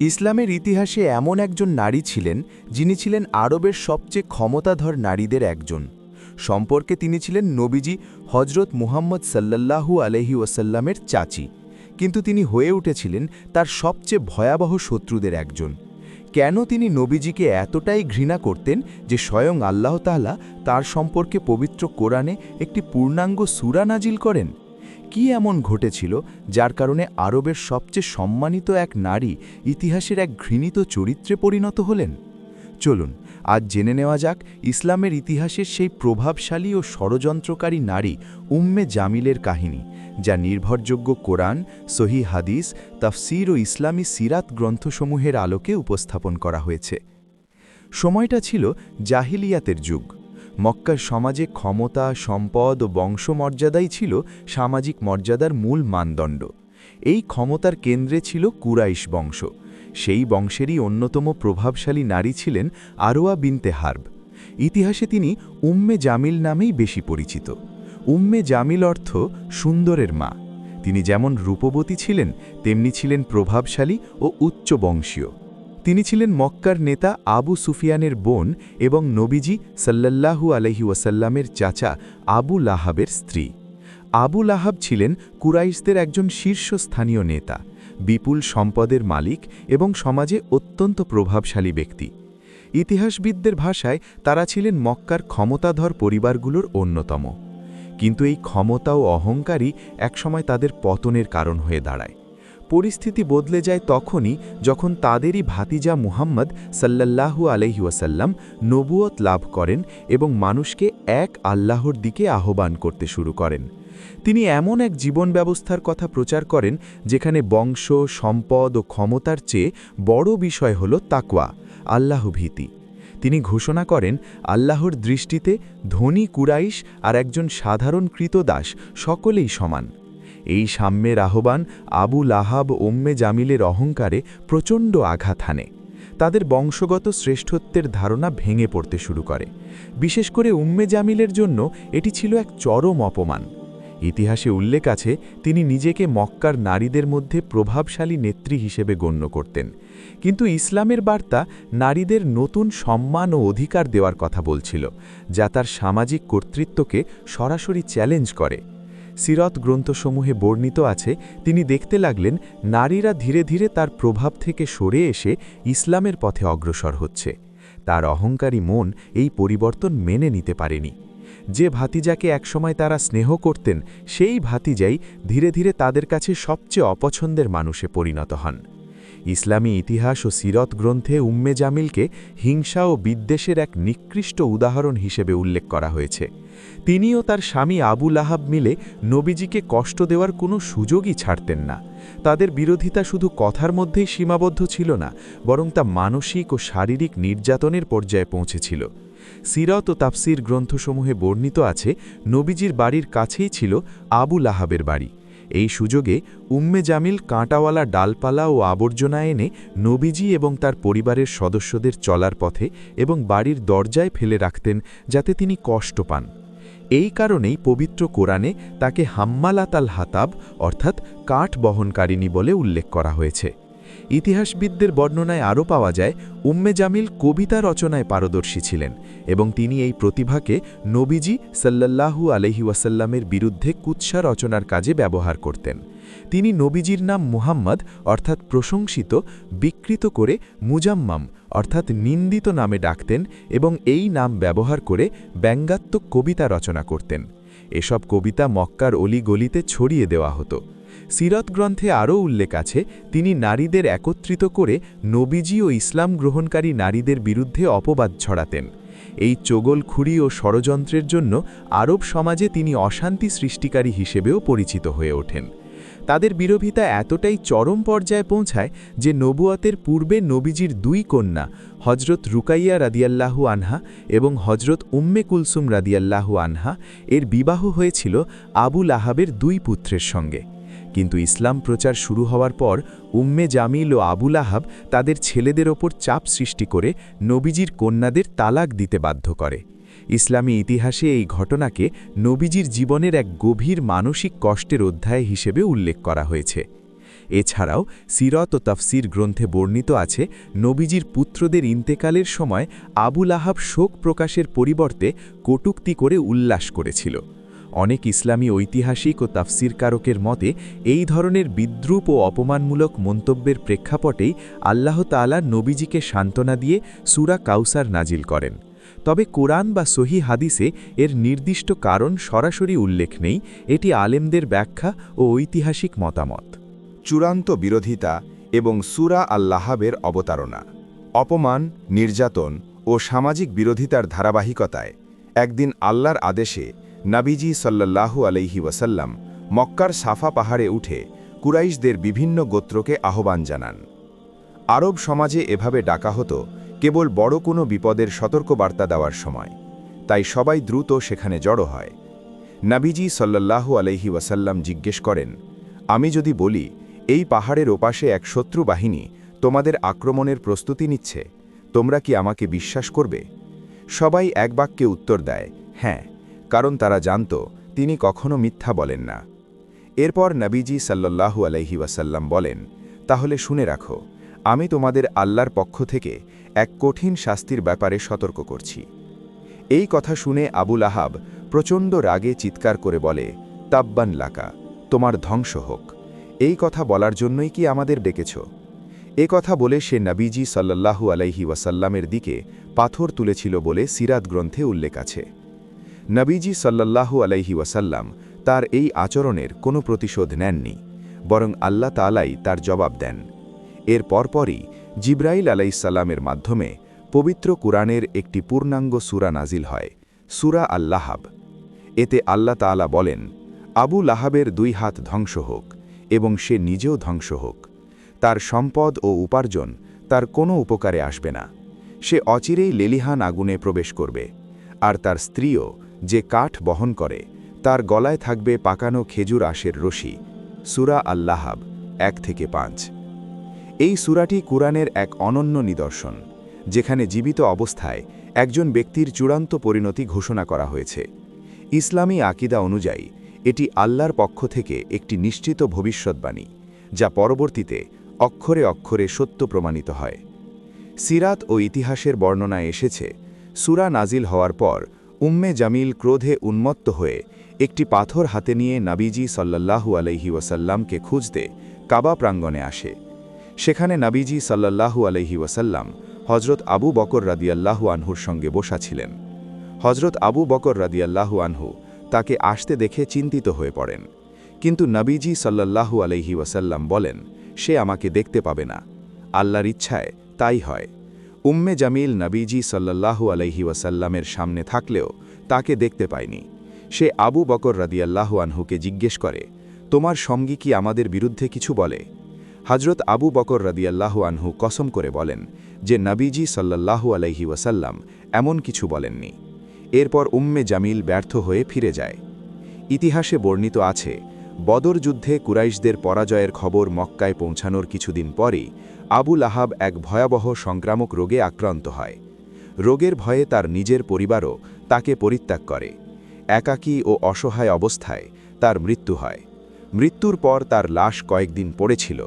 ইসলামের ইতিহাসে এমন একজন নারী ছিলেন যিনি ছিলেন আরবের সবচেয়ে ক্ষমতাধর নারীদের একজন। সম্পর্কে তিনি ছিলেন নবীজি হজরত মুহাম্মদ সাল্লাল্লাহু আলহি ওয়াসাল্লামের চাচি। কিন্তু তিনি হয়ে উঠেছিলেন তার সবচেয়ে ভয়াবহ শত্রুদের একজন। কেন তিনি নবীজিকে এতটাই ঘৃণা করতেন যে স্বয়ং আল্লাহ তাআলা তার সম্পর্কে পবিত্র কোরআনে একটি পূর্ণাঙ্গ সূরা নাজিল করেন? কি এমন ঘটেছিল যার কারণে আরবের সবচেয়ে সম্মানিত এক নারী ইতিহাসের এক ঘৃণিত চরিত্রে পরিণত হলেন? চলুন, আজ জেনে নেওয়া যাক ইসলামের ইতিহাসের সেই প্রভাবশালী ও ষড়যন্ত্রকারী নারী উম্মে জামিলের কাহিনী, যা নির্ভরযোগ্য কোরআন, সহি হাদিস, তাফসির ও ইসলামী সিরাত গ্রন্থসমূহের আলোকে উপস্থাপন করা হয়েছে। সময়টা ছিল জাহিলিয়াতের যুগ। মক্কার সমাজে ক্ষমতা, সম্পদ ও বংশমর্যাদাই ছিল সামাজিক মর্যাদার মূল মানদণ্ড। এই ক্ষমতার কেন্দ্রে ছিল কুরাইশ বংশ। সেই বংশেরই অন্যতম প্রভাবশালী নারী ছিলেন আরোয়া বিনতে হার্ব। ইতিহাসে তিনি উম্মে জামিল নামেই বেশি পরিচিত। উম্মে জামিল অর্থ সুন্দরের মা। তিনি যেমন রূপবতী ছিলেন, তেমনি ছিলেন প্রভাবশালী ও উচ্চ বংশীয় তিনি ছিলেন মক্কার নেতা আবু সুফিয়ানের বোন এবং নবীজি সাল্লাল্লাহু আলহি ওয়াসাল্লামের চাচা আবু লাহাবের স্ত্রী। আবু লাহাব ছিলেন কুরাইশদের একজন শীর্ষস্থানীয় নেতা, বিপুল সম্পদের মালিক এবং সমাজে অত্যন্ত প্রভাবশালী ব্যক্তি। ইতিহাসবিদদের ভাষায় তারা ছিলেন মক্কার ক্ষমতাধর পরিবারগুলোর অন্যতম। কিন্তু এই ক্ষমতা ও অহংকারই একসময় তাদের পতনের কারণ হয়ে দাঁড়ায়। পরিস্থিতি বদলে যায় তখনই যখন তাদেরই ভাতিজা মুহাম্মদ সাল্লাল্লাহু আলহিউসাল্লাম নবুয়ত লাভ করেন এবং মানুষকে এক আল্লাহর দিকে আহ্বান করতে শুরু করেন। তিনি এমন এক জীবন ব্যবস্থার কথা প্রচার করেন যেখানে বংশ, সম্পদ ও ক্ষমতার চেয়ে বড় বিষয় হল তাকওয়া, আল্লাহ ভীতি। তিনি ঘোষণা করেন, আল্লাহর দৃষ্টিতে ধনী কুরাইশ আর একজন সাধারণ কৃতদাস সকলেই সমান। এই সাম্যের আহ্বান আবু লাহাব ওম্মে জামিলের অহংকারে প্রচণ্ড আঘাত হানে। তাদের বংশগত শ্রেষ্ঠত্বের ধারণা ভেঙে পড়তে শুরু করে। বিশেষ করে উম্মে জামিলের জন্য এটি ছিল এক চরম অপমান। ইতিহাসে উল্লেখ আছে, তিনি নিজেকে মক্কার নারীদের মধ্যে প্রভাবশালী নেত্রী হিসেবে গণ্য করতেন। কিন্তু ইসলামের বার্তা নারীদের নতুন সম্মান ও অধিকার দেওয়ার কথা বলছিল, যা তার সামাজিক কর্তৃত্বকে সরাসরি চ্যালেঞ্জ করে। সিরত গ্রন্থসমূহে বর্ণিত আছে, তিনি দেখতে লাগলেন নারীরা ধীরে ধীরে তার প্রভাব থেকে সরে এসে ইসলামের পথে অগ্রসর হচ্ছে। তার অহংকারী মন এই পরিবর্তন মেনে নিতে পারেনি। যে ভাতিজাকে একসময় তারা স্নেহ করতেন, সেই ভাতিজাই ধীরে ধীরে তাদের কাছে সবচেয়ে অপছন্দের মানুষে পরিণত হন। ইসলামী ইতিহাস ও সিরত গ্রন্থে উম্মে জামিলকে হিংসা ও বিদ্বেষের এক নিকৃষ্ট উদাহরণ হিসেবে উল্লেখ করা হয়েছে। তিনিও তার স্বামী আবু লাহাব মিলে নবীজিকে কষ্ট দেওয়ার কোনো সুযোগই ছাড়তেন না। তাদের বিরোধিতা শুধু কথার মধ্যেই সীমাবদ্ধ ছিল না, বরং তা মানসিক ও শারীরিক নির্যাতনের পর্যায়ে পৌঁছেছিল। সিরত ও তাফসির গ্রন্থসমূহে বর্ণিত আছে, নবীজির বাড়ির কাছেই ছিল আবু লাহাবের বাড়ি। এই সুযোগে উম্মে জামিল কাঁটাওয়ালা ডালপালা ও আবর্জনা এনে নবীজি এবং তার পরিবারের সদস্যদের চলার পথে এবং বাড়ির দরজায় ফেলে রাখতেন যাতে তিনি কষ্ট পান। এই কারণেই পবিত্র কোরআনে তাকে হাম্মালাতাল হাতাব অর্থাৎ কাঠ বহনকারিণী বলে উল্লেখ করা হয়েছে। ইতিহাসবিদদের বর্ণনায় আরও পাওয়া যায়, উম্মে জামিল কবিতা রচনায় পারদর্শী ছিলেন এবং তিনি এই প্রতিভাকে নবীজি সাল্লাল্লাহু আলহি ওয়াসাল্লামের বিরুদ্ধে কুৎসা রচনার কাজে ব্যবহার করতেন। তিনি নবীজির নাম মুহাম্মদ, অর্থাৎ প্রশংসিত, বিকৃত করে মুজাম্মাম, অর্থাৎ নিন্দিত নামে ডাকতেন এবং এই নাম ব্যবহার করে ব্যঙ্গাত্মক কবিতা রচনা করতেন। এসব কবিতা মক্কার অলিগলিতে ছড়িয়ে দেওয়া হতো। সিরত গ্রন্থে আরও উল্লেখ আছে, তিনি নারীদের একত্রিত করে নবীজি ও ইসলাম গ্রহণকারী নারীদের বিরুদ্ধে অপবাদ ছড়াতেন। এই চোগলখুরি ও ষড়যন্ত্রের জন্য আরব সমাজে তিনি অশান্তি সৃষ্টিকারী হিসেবেও পরিচিত হয়ে ওঠেন। তাদের বিরোধিতা এতটাই চরম পর্যায়ে পৌঁছায় যে নবুয়াতের পূর্বে নবীজির দুই কন্যা হজরত রুকাইয়া রাদিয়াল্লাহু আনহা এবং হজরত উম্মে কুলসুম রাদিয়াল্লাহু আনহা, এর বিবাহ হয়েছিল আবুল আহাবের দুই পুত্রের সঙ্গে। কিন্তু ইসলাম প্রচার শুরু হওয়ার পর উম্মে জামিল ও আবুল আহাব তাদের ছেলেদের ওপর চাপ সৃষ্টি করে নবীজির কন্যাদের তালাক দিতে বাধ্য করে। ইসলামী ইতিহাসে এই ঘটনাকে নবীজির জীবনের এক গভীর মানসিক কষ্টের অধ্যায় হিসেবে উল্লেখ করা হয়েছে। এছাড়াও সিরত ও তাফসির গ্রন্থে বর্ণিত আছে, নবীজির পুত্রদের ইন্তেকালের সময় আবুল আহাব শোক প্রকাশের পরিবর্তে কটুক্তি করে উল্লাস করেছিল। অনেক ইসলামী ঐতিহাসিক ও তাফসিরকারকের মতে, এই ধরনের বিদ্রুপ ও অপমানমূলক মন্তব্যের প্রেক্ষাপটেই আল্লাহ তাআলা নবীজিকে সান্ত্বনা দিয়ে সুরা কাউসার নাজিল করেন। তবে কোরআন বা সহি হাদিসে এর নির্দিষ্ট কারণ সরাসরি উল্লেখ নেই, এটি আলেমদের ব্যাখ্যা ও ঐতিহাসিক মতামত। চূড়ান্ত বিরোধিতা এবং সুরা আল্লাহাবের অবতারণা। অপমান, নির্যাতন ও সামাজিক বিরোধিতার ধারাবাহিকতায় একদিন আল্লাহর আদেশে নাবিজি সাল্লাল্লাহু আলাইহি ওয়াসাল্লাম মক্কার সাফা পাহাড়ে উঠে কুরাইশদের বিভিন্ন গোত্রকে আহ্বান জানান। আরব সমাজে এভাবে ডাকা হতো কেবল বড় কোনো বিপদের সতর্কবার্তা দেওয়ার সময়, তাই সবাই দ্রুত সেখানে জড়ো হয়। নাবিজি সাল্লাল্লাহু আলাইহি ওয়াসাল্লাম জিজ্ঞেস করেন, আমি যদি বলি, এই পাহাড়ের ওপাশে এক শত্রু বাহিনী তোমাদের আক্রমণের প্রস্তুতি নিচ্ছে, তোমরা কি আমাকে বিশ্বাস করবে? সবাই এক বাক্যে উত্তর দেয় হ্যাঁ। কারণ তারা জানত, তিনি কখনো মিথ্যা বলেন না। এরপর নবীজি সাল্লাল্লাহু আলাইহি ওয়াসাল্লাম বলেন, তাহলে শুনে রাখো, আমি তোমাদের আল্লাহর পক্ষ থেকে এক কঠিন শাস্তির ব্যাপারে সতর্ক করছি। এই কথা শুনে আবুল আহাব প্রচণ্ড রাগে চিৎকার করে বলে, তাব্বান লাকা, তোমার ধ্বংস হোক। এই কথা বলার জন্যই কি আমাদের ডেকেছ? এ কথা বলে সে নবীজি সাল্লাল্লাহু আলাইহি ওয়াসাল্লামের দিকে পাথর তুলেছিল বলে সিরাত গ্রন্থে উল্লেখ আছে। নবীজি সাল্লাল্লাহু আলাইহি ওয়াসাল্লাম তার এই আচরণের কোনো প্রতিশোধ নেননি, বরং আল্লাহ তালাই তার জবাব দেন। এর পরপরই জিব্রাইল আলাইসাল্লামের মাধ্যমে পবিত্র কুরআনের একটি পূর্ণাঙ্গ সুরা নাজিল হয়, সুরা আল্লাহাব। এতে আল্লাহ তাআলা বলেন, আবু লাহাবের দুই হাত ধ্বংস হোক এবং সে নিজেও ধ্বংস হোক। তার সম্পদ ও উপার্জন তার কোনো উপকারে আসবে না। সে অচিরেই লেলিহান আগুনে প্রবেশ করবে, আর তার স্ত্রীও যে কাঠ বহন করে, তার গলায় থাকবে পাকানো খেজুর আশের রশি। সুরা আল্লাহাব, এক থেকে পাঁচ। এই সুরাটি কুরআনের এক অনন্য নিদর্শন, যেখানে জীবিত অবস্থায় একজন ব্যক্তির চূড়ান্ত পরিণতি ঘোষণা করা হয়েছে। ইসলামী আকিদা অনুযায়ী, এটি আল্লাহর পক্ষ থেকে একটি নিশ্চিত ভবিষ্যৎবাণী, যা পরবর্তীতে অক্ষরে অক্ষরে সত্য প্রমাণিত হয়। সিরাত ও ইতিহাসের বর্ণনায় এসেছে, সুরা নাজিল হওয়ার পর উম্মে জামিল ক্রোধে উন্মত্ত হয়ে একটি পাথর হাতে নিয়ে নাবিজি সাল্লাল্লাহু আলহি ওয়াসাল্লামকে খুঁজতে কাবা প্রাঙ্গণে আসে। সেখানে নাবিজি সাল্লাল্লাহু আলহি ওয়াসাল্লাম হজরত আবু বকর রাদিয়াল্লাহু আনহুর সঙ্গে বসা ছিলেন। হজরত আবু বকর রাদিয়াল্লাহু আনহু তাকে আসতে দেখে চিন্তিত হয়ে পড়েন। কিন্তু নবীজি সাল্লাল্লাহু আলহি ওয়াসাল্লাম বলেন, সে আমাকে দেখতে পাবে না। আল্লাহর ইচ্ছায় তাই হয়। উম্মে জামিল নবীজি সাল্লাল্লাহু আলহি ওয়াসাল্লামের সামনে থাকলেও তাকে দেখতে পায়নি। সে আবু বকর রাদিয়াল্লাহু আনহুকে জিজ্ঞেস করে, তোমার সঙ্গী কি আমাদের বিরুদ্ধে কিছু বলে? হজরত আবু বকর রাদিয়াল্লাহু আনহু কসম করে বলেন যে, নবীজি সাল্লাল্লাহু আলহি ওয়াসাল্লাম এমন কিছু বলেননি। এরপর উম্মে জামিল ব্যর্থ হয়ে ফিরে যায়। ইতিহাসে বর্ণিত আছে বদর যুদ্ধে কুরাইশদের পরাজয়ের খবর মক্কায় পৌঁছানোর কিছুদিন পরেই আবুল আহাব এক ভয়াবহ সংক্রামক রোগে আক্রান্ত হয়। রোগের ভয়ে তার নিজের পরিবারও তাকে পরিত্যাগ করে। একাকী ও অসহায় অবস্থায় তার মৃত্যু হয়। মৃত্যুর পর তার লাশ কয়েকদিন পড়েছিল।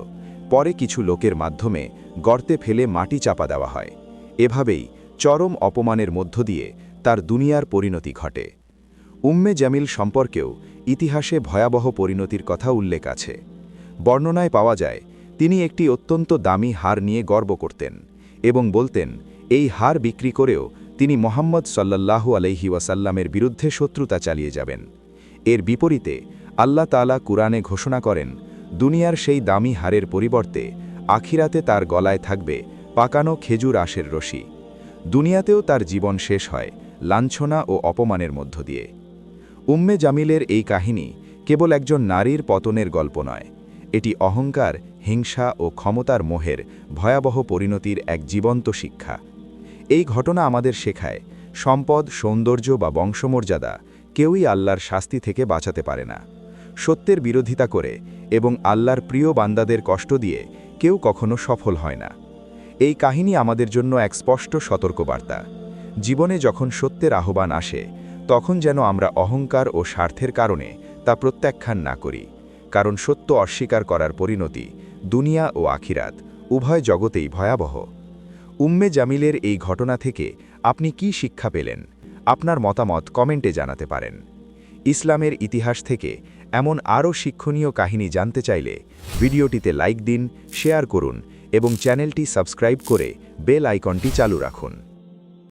পরে কিছু লোকের মাধ্যমে গর্তে ফেলে মাটি চাপা দেওয়া হয়। এভাবেই চরম অপমানের মধ্য দিয়ে তার দুনিয়ার পরিণতি ঘটে। উম্মে জামিল সম্পর্কেও ইতিহাসে ভয়াবহ পরিণতির কথা উল্লেখ আছে। বর্ণনায় পাওয়া যায়, তিনি একটি অত্যন্ত দামি হার নিয়ে গর্ব করতেন এবং বলতেন, এই হার বিক্রি করেও তিনি মোহাম্মদ সাল্লাল্লাহু আলহি ওয়াসাল্লামের বিরুদ্ধে শত্রুতা চালিয়ে যাবেন। এর বিপরীতে আল্লাহ তালা কুরআনে ঘোষণা করেন, দুনিয়ার সেই দামি হারের পরিবর্তে আখিরাতে তার গলায় থাকবে পাকানো খেজুর আশের রশি। দুনিয়াতেও তার জীবন শেষ হয় লাঞ্ছনা ও অপমানের মধ্য দিয়ে। উম্মে জামিলের এই কাহিনী কেবল একজন নারীর পতনের গল্প নয়, এটি অহংকার, হিংসা ও ক্ষমতার মোহের ভয়াবহ পরিণতির এক জীবন্ত শিক্ষা। এই ঘটনা আমাদের শেখায়, সম্পদ, সৌন্দর্য বা বংশমর্যাদা কেউই আল্লাহর শাস্তি থেকে বাঁচাতে পারে না। সত্যের বিরোধিতা করে এবং আল্লাহর প্রিয় বান্দাদের কষ্ট দিয়ে কেউ কখনো সফল হয় না। এই কাহিনী আমাদের জন্য এক স্পষ্ট সতর্কবার্তা। জীবনে যখন সত্যের আহ্বান আসে তখন যেন আমরা অহংকার ও স্বার্থের কারণে তা প্রত্যাখ্যান না করি, কারণ সত্য অস্বীকার করার পরিণতি দুনিয়া ও আখিরাত উভয় জগতেই ভয়াবহ। উম্মে জামিলের এই ঘটনা থেকে আপনি কি শিক্ষা পেলেন? আপনার মতামত কমেন্টে জানাতে পারেন। ইসলামের ইতিহাস থেকে এমন আরও শিক্ষণীয় কাহিনী জানতে চাইলে ভিডিওটিতে লাইক দিন, শেয়ার করুন এবং চ্যানেলটি সাবস্ক্রাইব করে বেল আইকনটি চালু রাখুন।